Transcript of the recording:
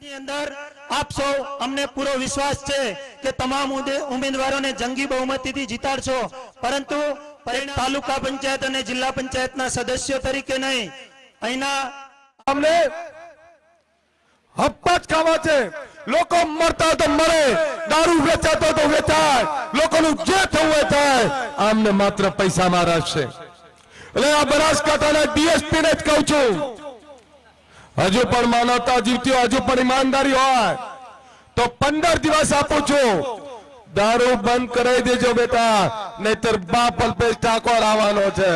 આપ સૌ અમને પૂરો વિશ્વાસ છે કે તમામ ઉમેદવારોને જંગી બહુમતીથી જીતાડશો. પરંતુ તાલુકા પંચાયત અને જિલ્લા પંચાયતના સદસ્યો તરીકે નહીં, અહીંના અમને હપ્પા જ ખાવા છે. લોકો મરતા તો મરે, દારૂ વેચાતો તો વેચાય, લોકોનું જે થવું હોય થાય. આમને માત્ર પૈસામાં છે. એટલે આ બનાસકાંઠાના ડીએસપી ને જ કહું છું હજુ પણ માનવતા જીવતી હજુ પણ ઈમાનદારી હોય, તો પંદર દિવસ આપું છું. દારૂ બંધ કરાવી દેજો બેટા, નહીતર બાપ અલ્પેશ ઠાકોર આવવાનો છે.